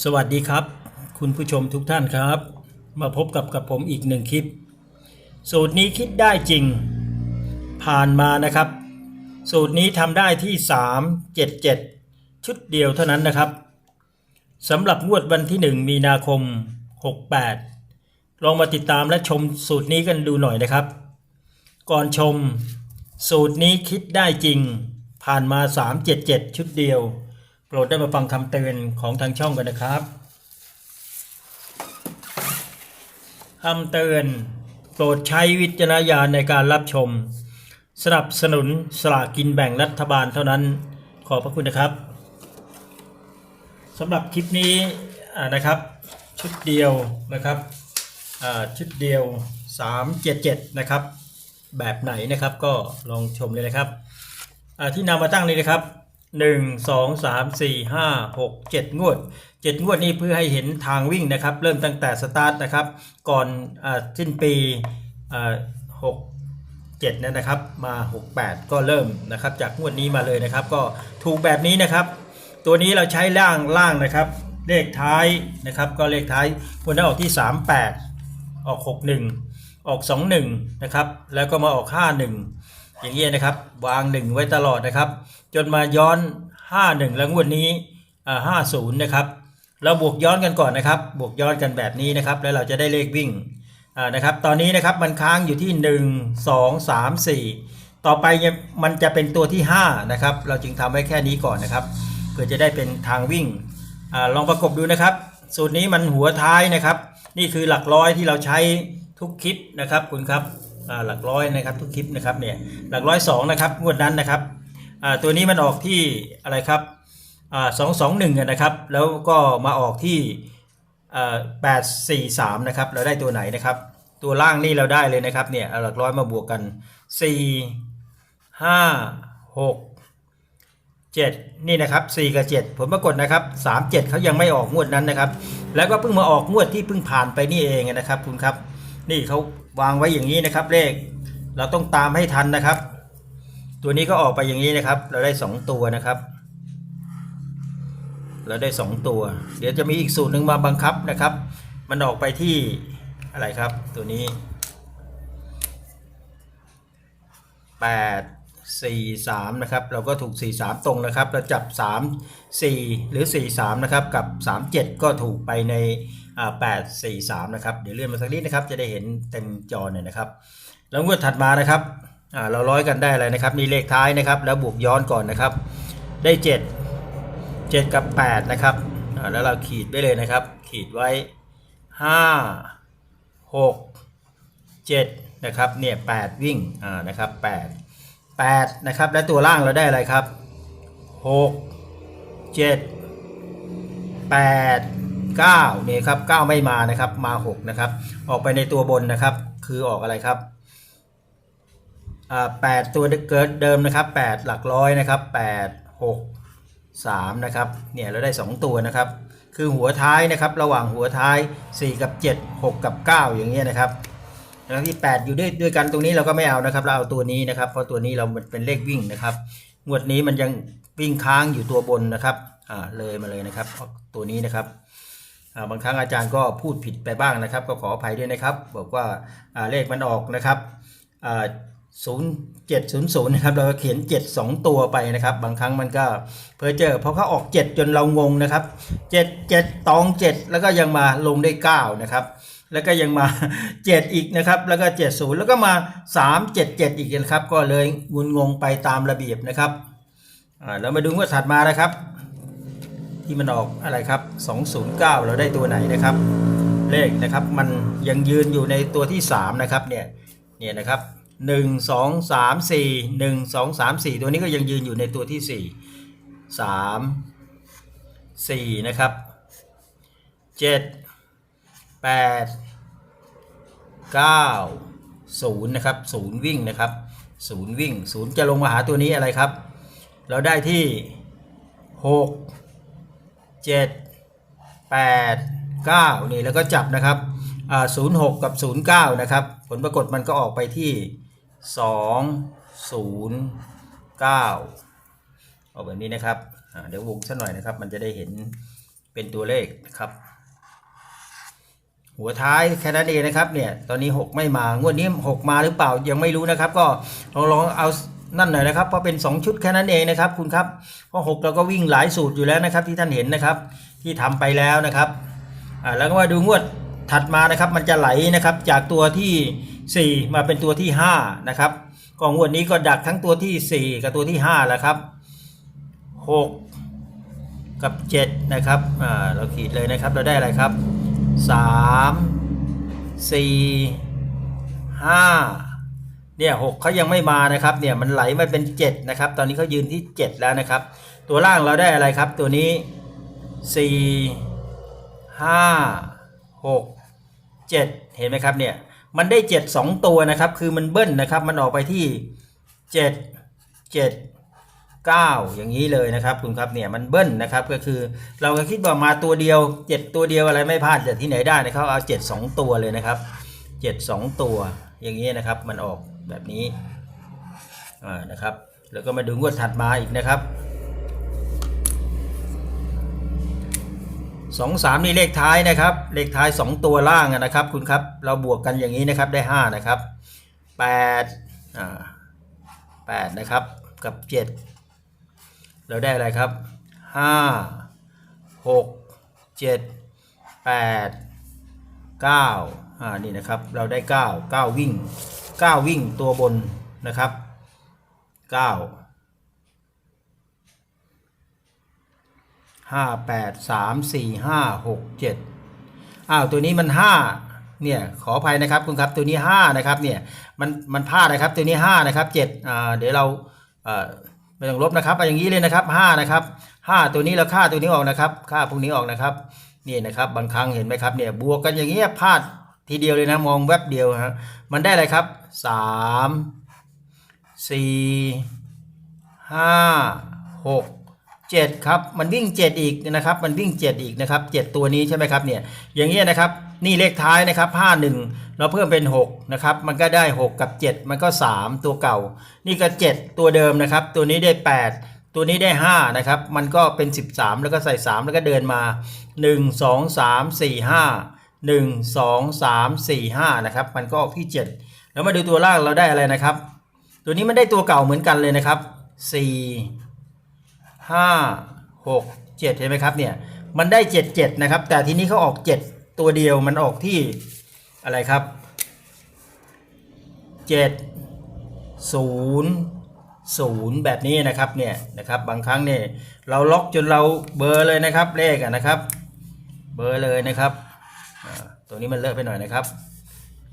สวัสดีครับ คุณผู้ชมทุกท่านครับ มาพบกับกับผมอีกหนึ่งคลิป สูตรนี้คิดได้จริง ผ่านมานะครับ สูตรนี้ทำได้ที่ 377 ชุดเดียวเท่านั้นนะครับสำหรับงวดวันที่ 1 มีนาคม 68 ลองมาติดตามและชมสูตรนี้กันดูหน่อยนะครับ ก่อนชม สูตรนี้คิดได้จริง ผ่านมา 377 ชุดเดียว ปรดได้มาฟังคำเตือนของทางช่องกันนะครับ คำเตือน โปรดใช้วิจารณญาณในการรับชม สนับสนุนสลากกินแบ่งรัฐบาลเท่านั้น ขอบพระคุณนะครับ สำหรับคลิปนี้นะครับ ชุดเดียวนะครับชุดเดียว 377 นะครับ แบบไหนนะครับก็ลองชมเลยนะครับที่นำมาตั้งนี้นะครับ 1 2 3 4 5 6 7งสามสี่ห้าหกเจ็ดงวด7งวดนี้เพื่อให้เห็นทางวิ่งนะครับ เริ่มตั้งแต่สตาร์ทนะครับ ก่อนอสิ้นปีอ่า6 7นั่นนะครับ มา 68 ก็เริ่มนะครับ จากงวดนี้มาเลยนะครับ ก็ถูกแบบนี้นะครับ ตัวนี้เราใช้ล่างล่างนะครับ เลขท้ายนะครับ ก็เลขท้ายควรได้ออกที่ 38 ออก 61 ออก 21 นะครับ แล้วก็มาออก 51 อย่างเงี้ยนะครับ วาง 1 ไว้ตลอดนะครับ จนมาย้อน 51 แล้วงวดนี้อ่า50 นะครับ เราบวกย้อนกันก่อนนะครับ บวกย้อนกันแบบนี้นะครับ แล้วเราจะได้เลขวิ่งนะครับ ตอนนี้นะครับมันค้างอยู่ที่ 1 2 3 4 ต่อไปเนี่ยมันจะเป็นตัวที่ 5 นะครับ เราจึงทำไว้แค่นี้ก่อนนะครับ เพื่อจะได้เป็นทางวิ่งอลองประกบดูนะครับ สูตรนี้มันหัวท้ายนะครับ นี่คือหลักร้อยที่เราใช้ทุกคลิปนะครับคุณครับหลักร้อยนะครับทุกคลิปนะครับเนี่ยหลักร้อยสองนะครับงวดนั้นนะครับ ตัวนี้มันออกที่อะไรครับสองสองหนึ่งนะครับ แล้วก็มาออกที่แปดสี่สามนะครับ เราได้ตัวไหนนะครับ ตัวล่างนี่เราได้เลยนะครับ เนี่ยหลักร้อยมาบวกกันสี่ห้าหก7นี่นะครับ4กับ7ผลปรากฏนะครับ3 7เขายังไม่ออกงวดนั้นนะครับ แล้วก็เพิ่งมาออกงวดที่เพิ่งผ่านไปนี่เองนะครับคุณครับ นี่เขาวางไว้อย่างนี้นะครับ เลข เราต้องตามให้ทันนะครับ ตัวนี้ก็ออกไปอย่างนี้นะครับ เราได้ 2 ตัวนะครับ เราได้ 2 ตัว เดี๋ยวจะมีอีกสูตรหนึ่งมาบังคับนะครับ มันออกไปที่อะไรครับ ตัวนี้ 8 4 3นะครับ เราก็ถูก 4 3 ตรงนะครับ เราจับ 3 4 หรือ 4 3นะครับ กับ 3 7 ก็ถูกไปในอ่า8 4 3นะครับ เดี๋ยวเลื่อนมาสักนิดนะครับ จะได้เห็นเต็มจอหน่อยนะครับ แล้วงวดถัดมานะครับ เราร้อยกันได้อะไรนะครับนี่เลขท้ายนะครับ แล้วบวกย้อนก่อนนะครับ ได้ 7 7 กับ 8 นะครับอ่าแล้วเราขีดไว้เลยนะครับ ขีดไว้ 5 6 7 นะครับ เนี่ย8วิ่งอ่านะครับ 8 8 นะครับ และตัวล่างเราได้อะไรครับ 6 7 8 9นี่ยครับ9ไม่มานะครับ มา 6 นะครับ ออกไปในตัวบนนะครับ คือออกอะไรครับ 8ตัวเกิดเดิมนะครับ8หลักร้อยนะครับ8 6 3นะครับเนี่ยเราได้2ตัวนะครับ คือหัวท้ายนะครับระหว่างหัวท้าย4กับ7 6กับ9อย่างเงี้ยนะครับแล้วที่8อยู่ด้วยด้วยกันตรงนี้เราก็ไม่เอานะครับเราเอาตัวนี้นะครับ เพราะตัวนี้เรามันเป็นเลขวิ่งนะครับงวดนี้มันยังวิ่งค้างอยู่ตัวบนนะครับอ่าเลยมาเลยนะครับ ตัวนี้นะครับบางครั้งอาจารย์ก็พูดผิดไปบ้างนะครับ ก็ขออภัยด้วยนะครับ บอกว่าเลขมันออกนะครับ อ่าศูนย์เจ็ดศูนย์ศูนย์นะครับเราก็เขียนเจ็ดสองตัวไปนะครับ บางครั้งมันก็เพอเจอเพราะเขาออกเจ็ดจนเรางงนะครับเจ็ดเจ็ดตองเจ็ดแล้วก็ยังมาลงได้เก้านะครับ แล้วก็ยังมา 7 อีกนะครับ แล้วก็ 70 แล้วก็มา 3 7 7 อีกนะครับ ก็เลยงุนงงไปตามระเบียบนะครับอ่าเรามาดูงวดถัดมานะครับ ที่มันออกอะไรครับ 209 เราได้ตัวไหนนะครับ เลขนะครับมันยังยืนอยู่ในตัวที่ 3 นะครับเนี่ยเนี่ยนะครับ 1 2 3 4 1 2 3 4 ตัวนี้ก็ยังยืนอยู่ในตัวที่ 4 3 4 นะครับ7แปดเก้าศูนย์นะครับศูนย์วิ่งนะครับศูนย์วิ่งศูนย์จะลงมาหาตัวนี้อะไรครับ เราได้ที่หกเจ็ดแปดเก้านี่แล้วก็จับนะครับศูนย์หกกับศูนย์เก้านะครับ ผลปรากฏมันก็ออกไปที่ สองศูนย์เก้าเอาแบบนี้นะครับ เดี๋ยววงสักหน่อยนะครับ มันจะได้เห็นเป็นตัวเลขนะครับ หัวท้ายแค่นั้นเองนะครับเนี่ย ตอนนี้ 6 ไม่มางวดนี้ 6 มาหรือเปล่ายังไม่รู้นะครับ ก็ลองลองเอานั่นหน่อยนะครับเพราะเป็น 2 ชุดแค่นั้นเองนะครับ คุณครับเพราะ6เราก็วิ่งหลายสูตรอยู่แล้วนะครับ ที่ท่านเห็นนะครับ ที่ทำไปแล้วนะครับอ่าแล้วก็มาดูงวดถัดมานะครับ มันจะไหลนะครับ จากตัวที่ 4 มาเป็นตัวที่5นะครับก็งวดนี้ก็ดักทั้งตัวทีสี่ 4 กับตัวที่5แล้วครับ 6 กับ7นะครับอ่าเราขีดเลยนะครับเราได้อะไรครับ 3 4 5เนี่ย6เขายังไม่มานะครับเนี่ยมันไหลมาเป็น 7 นะครับ ตอนนี้เขายืนที่ 7 แล้วนะครับ ตัวล่างเราได้อะไรครับ ตัวนี้ 4 5 6 7 เห็นไหมครับเนี่ย มันได้ 7 2 ตัวนะครับ คือมันเบิ้ลนะครับ มันออกไปที่ 7 7 9 อย่างนี้เลยนะครับคุณครับเนี่ยมันเบิ้ลนะครับก็คือเราก็คิดว่ามาตัวเดียว 7 ตัวเดียวอะไรไม่พลาดจากที่ไหนได้นะครับเอา 7 2 ตัวเลยนะครับ 7 2 ตัวอย่างนี้นะครับมันออกแบบนี้อ่านะครับ แล้วก็มาดูงวดถัดมาอีกนะครับ สองสามนี่เลขท้ายนะครับ เลขท้าย 2 ตัวล่างนะครับ คุณครับ เราบวกกันอย่างนี้นะครับได้ 5 นะครับ8อ่า8นะครับ กับ 7 เราได้อะไรครับ 5 6 7 8 9อ่านี่นะครับ เราได้ 9 9 วิ่ง 9 วิ่งตัวบนนะครับ 9 ห้าแปดสามสี่ห้าหกเจ็ดอ้าวตัวนี้มันห้าเนี่ยขออภัยนะครับคุณครับตัวนี้ห้านะครับเนี่ยมันมันพลาดนะครับตัวนี้ห้านะครับเจ็ดอ่าเดี๋ยวเราเอ่อไม่ต้องลบนะครับเอาอย่างนี้เลยนะครับห้านะครับห้าตัวนี้เราค่าตัวนี้ออกนะครับ ค่าพวกนี้ออกนะครับนี่นะครับบางครั้งเห็นไหมครับเนี่ยบวกกันอย่างเงี้ยพลาดทีเดียวเลยนะมองแวบเดียวฮะมันได้อะไรครับสามสี่ห้าหก 7ครับมันวิ่ง 7 อีกนะครับ มันวิ่ง 7 อีกนะครับ 7 ตัวนี้ใช่ไหมครับเนี่ยอย่างเงี้ยนะครับนี่เลขท้ายนะครับ51 เราเพิ่มเป็น 6 นะครับ มันก็ได้ 6 กับ 7 มันก็ 3 ตัวเก่า นี่ก็ 7 ตัวเดิมนะครับ ตัวนี้ได้ 8 ตัวนี้ได้ 5 นะครับ มันก็เป็น 13 แล้วก็ใส่ 3 แล้วก็เดินมา 1 2 3 4 5 1 2 3 4 5นะครับ มันก็ออกที่ 7 แล้วมาดูตัวล่างเราได้อะไรนะครับ ตัวนี้มันได้ตัวเก่าเหมือนกันเลยนะครับ 4 ห้าหกเจ็ดเห็นไหมครับเนี่ยมันได้เจ็ดเจ็ดนะครับ แต่ทีนี้เขาออกเจ็ดตัวเดียวมันออกที่อะไรครับเจ็ดศูนย์ศูนย์แบบนี้นะครับเนี่ยนะครับบางครั้งเนี่ยเราล็อกจนเราเบอร์เลยนะครับเลขอะนะครับ เบอร์เลยนะครับตัวนี้มันเลอะไปหน่อยนะครับ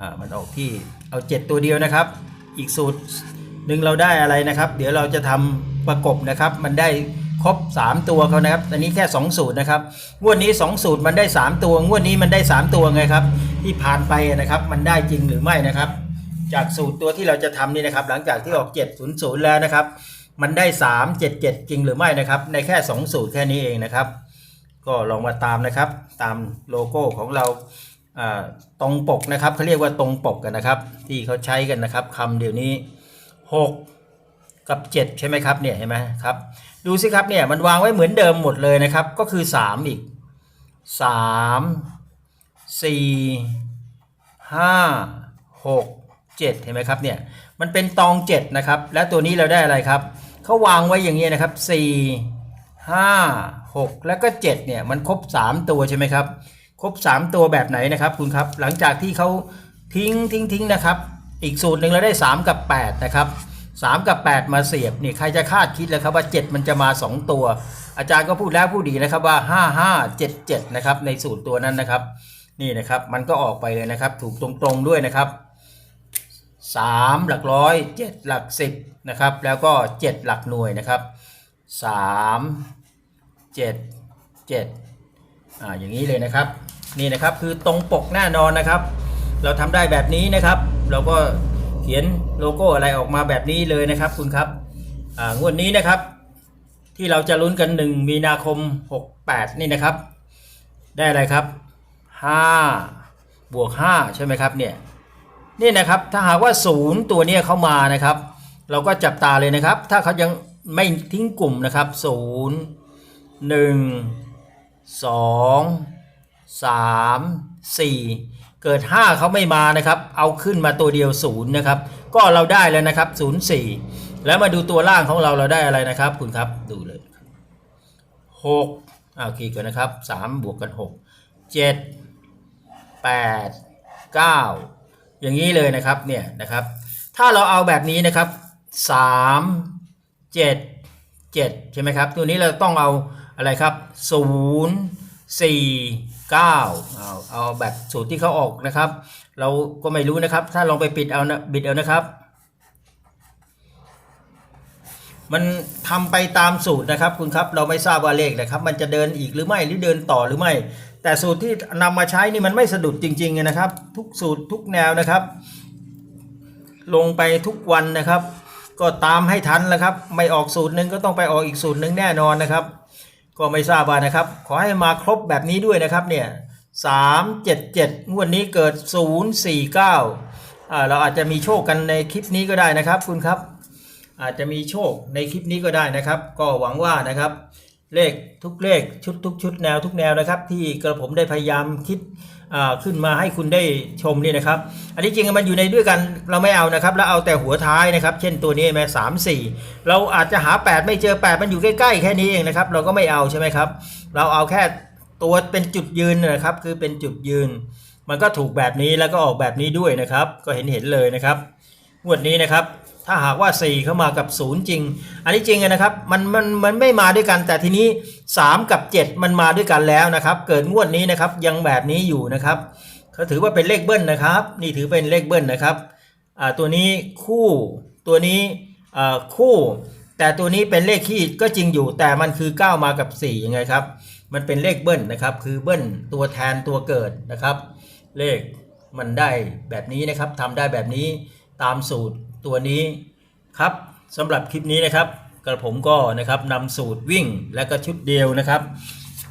อ่ามันออกที่เอาเจ็ดตัวเดียวนะครับ อีกสูตรหนึ่งเราได้อะไรนะครับ เดี๋ยวเราจะทำประกบนะครับมันได้ ครบ 3 ตัวเขานะครับ อันนี้แค่ 2 สูตรนะครับงวดนี้ 2 สูตรมันได้ 3 ตัว งวดนี้มันได้ 3 ตัวไงครับ ที่ผ่านไปนะครับมันได้จริงหรือไม่นะครับ จากสูตรตัวที่เราจะทำนี่นะครับ หลังจากที่ออก 700 แล้วนะครับ มันได้ 3 7 7 จริงหรือไม่นะครับ ในแค่ 2 สูตรแค่นี้เองนะครับ ก็ลองมาตามนะครับ ตามโลโก้ของเราตรงปกนะครับเขาเรียกว่าตรงปกกันนะครับ ที่เขาใช้กันนะครับคำเดี๋ยวนี้ 6 กับ 7 ใช่ไหมครับเนี่ยเห็นไหมครับ ดูสิครับเนี่ยมันวางไว้เหมือนเดิมหมดเลยนะครับ ก็คือ 3 อีก 3 4 5 6 7 เห็นไหมครับเนี่ยมันเป็นตอง 7 นะครับ แล้วตัวนี้เราได้อะไรครับเขาวางไว้อย่างนี้นะครับ 4 5 6 แล้วก็ 7 เนี่ยมันครบ 3 ตัวใช่ไหมครับ ครบ 3 ตัวแบบไหนนะครับคุณครับ หลังจากที่เขาทิ้งทิ้งทิ้งนะครับ อีกสูตรหนึ่งเราได้ 3 กับ 8 นะครับ 3 กับ 8 มาเสียบนี่ใครจะคาดคิดเลยครับว่า 7 มันจะมา 2 ตัว อาจารย์ก็พูดแล้วพูดดีนะครับว่า 5 5 7 7 นะครับ ในสูตรตัวนั้นนะครับ นี่นะครับมันก็ออกไปเลยนะครับ ถูกตรงๆด้วยนะครับ 3 หลักร้อย 7 หลัก 10 นะครับ แล้วก็ 7 หลักหน่วยนะครับ 3 7 7อ่าอย่างนี้เลยนะครับ นี่นะครับคือตรงปกแน่นอนนะครับ เราทำได้แบบนี้นะครับ เราก็ ขียนโลโก้อะไรออกมาแบบนี้เลยนะครับคุณครับงวดนี้นะครับ ที่เราจะลุ้นกัน 1 มีนาคม 68 นี่นะครับ ได้อะไรครับ 5 บวก 5 ใช่ไหมครับเนี่ยนี่นะครับถ้าหากว่า 0 ตัวนี้เขามานะครับ เราก็จับตาเลยนะครับ ถ้าเขายังไม่ทิ้งกลุ่มนะครับ 0 1สองสามสี่ เกิดห้าเขาไม่มานะครับ เอาขึ้นมาตัวเดียวศูนย์นะครับ ก็เราได้แล้วนะครับศูนย์สี่แล้วมาดูตัวล่างของเราเราได้อะไรนะครับ คุณครับดูเลยหกเอาคีย์กันนะครับสามบวกกันหกเจ็ดแปดเก้าอย่างนี้เลยนะครับเนี่ยนะครับ ถ้าเราเอาแบบนี้นะครับสามเจ็ดเจ็ดใช่ไหมครับ ตัวนี้เราต้องเอาอะไรครับศูน ย์สี่เก้าเอาเอาแบบสูตรที่เขาออกนะครับ เราก็ไม่รู้นะครับ ถ้าลองไปปิดเอานะบิดเอานะครับ มันทำไปตามสูตรนะครับคุณครับเราไม่ทราบว่าเลขนะครับ มันจะเดินอีกหรือไม่หรือเดินต่อหรือไม่ แต่สูตรที่นำมาใช้นี่มันไม่สะดุดจริงๆนะครับ ทุกสูตรทุกแนวนะครับ ลงไปทุกวันนะครับ ก็ตามให้ทันแล้วครับ ไม่ออกสูตรหนึ่งก็ต้องไปออกอีกสูตรหนึ่งแน่นอนนะครับ ก็ไม่ทราบว่านะครับ ขอให้มาครบแบบนี้ด้วยนะครับเนี่ยสามเจ็ดเจ็ดงวดนี้เกิดศูนย์สี่เก้าอ่าเราอาจจะมีโชคกันในคลิปนี้ก็ได้นะครับคุณครับ อาจจะมีโชคในคลิปนี้ก็ได้นะครับ ก็หวังว่านะครับ เลขทุกเลขชุดทุกชุดแนวทุกแนวนะครับ ที่กระผมได้พยายามคิดขึ้นมาให้คุณได้ชมนี่นะครับ อันนี้จริงๆมันอยู่ในด้วยกันเราไม่เอานะครับ แล้วเอาแต่หัวท้ายนะครับ เช่นตัวนี้แม้สามสี่เราอาจจะหา 8 ไม่เจอ 8 มันอยู่ใกล้ๆแค่นี้เองนะครับ เราก็ไม่เอาใช่ไหมครับ เราเอาแค่ตัวเป็นจุดยืนนะครับ คือเป็นจุดยืน มันก็ถูกแบบนี้แล้วก็ออกแบบนี้ด้วยนะครับ ก็เห็นเห็นๆเลยนะครับ งวดนี้นะครับ ถ้าหากว่า 4 เข้ามากับ 0 จริง อันนี้จริงนะครับ มันมันมันไม่มาด้วยกัน แต่ทีนี้ 3 กับ 7 มันมาด้วยกันแล้วนะครับ เกิดงวดนี้นะครับยังแบบนี้อยู่นะครับเขาถือว่าเป็นเลขเบิ้ลนะครับ นี่ถือเป็นเลขเบิ้ลนะครับอ่าตัวนี้คู่ตัวนี้อ่าคู่ แต่ตัวนี้เป็นเลขคี่ก็จริงอยู่ แต่มันคือ 9 มากับ4ยังไงครับ มันเป็นเลขเบิ้ลนะครับ คือเบิ้ลตัวแทนตัวเกิดนะครับ เลขมันได้แบบนี้นะครับทำได้แบบนี้ ตามสูตรตัวนี้ครับสำหรับคลิปนี้นะครับกระผมก็นะครับนำสูตรวิ่งและก็ชุดเดียวนะครับ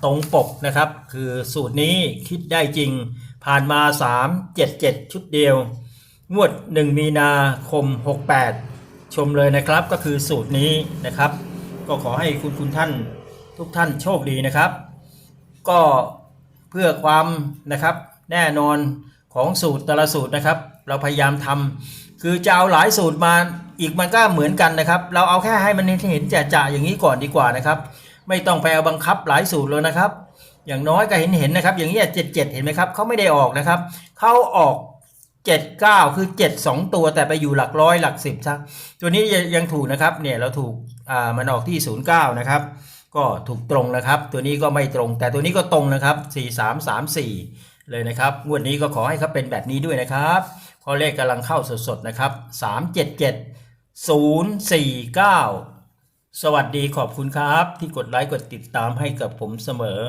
ตรงปกนะครับ คือสูตรนี้คิดได้จริง ผ่านมา 3 7 7 ชุดเดียว งวด 1 มีนาคม 68 ชมเลยนะครับก็คือสูตรนี้นะครับ ก็ขอให้คุณคุณท่านทุกท่านโชคดีนะครับ ก็เพื่อความนะครับแน่นอนของสูตรแต่ละสูตรนะครับ เราพยายามทำ คือจะเอาหลายสูตรมาอีกมันก็เหมือนกันนะครับ เราเอาแค่ให้มันเห็นจะจะอย่างนี้ก่อนดีกว่านะครับ ไม่ต้องไปเอาบังคับหลายสูตรเลยนะครับ อย่างน้อยก็เห็นเห็นๆนะครับ อย่างนี้เจ็ดเจ็ดเห็นไหมครับเขาไม่ได้ออกนะครับเขาออกเจ็ดเก้าคือเจ็ดสองตัวแต่ไปอยู่หลักร้อยหลักสิบซักตัวนี้ยังยังถูกนะครับเนี่ยเราถูกอ่ามันออกที่ศูนย์เก้านะครับก็ถูกตรงนะครับ ตัวนี้ก็ไม่ตรง แต่ตัวนี้ก็ตรงนะครับ 4 3 3 4 เลยนะครับ งวดนี้ก็ขอให้เขาเป็นแบบนี้ด้วยนะครับ เพราะเลขกำลังเข้าสดๆนะครับ 3 7 7 0 4 9 สวัสดีขอบคุณครับ ที่กดไลค์กดติดตามให้กับผมเสมอ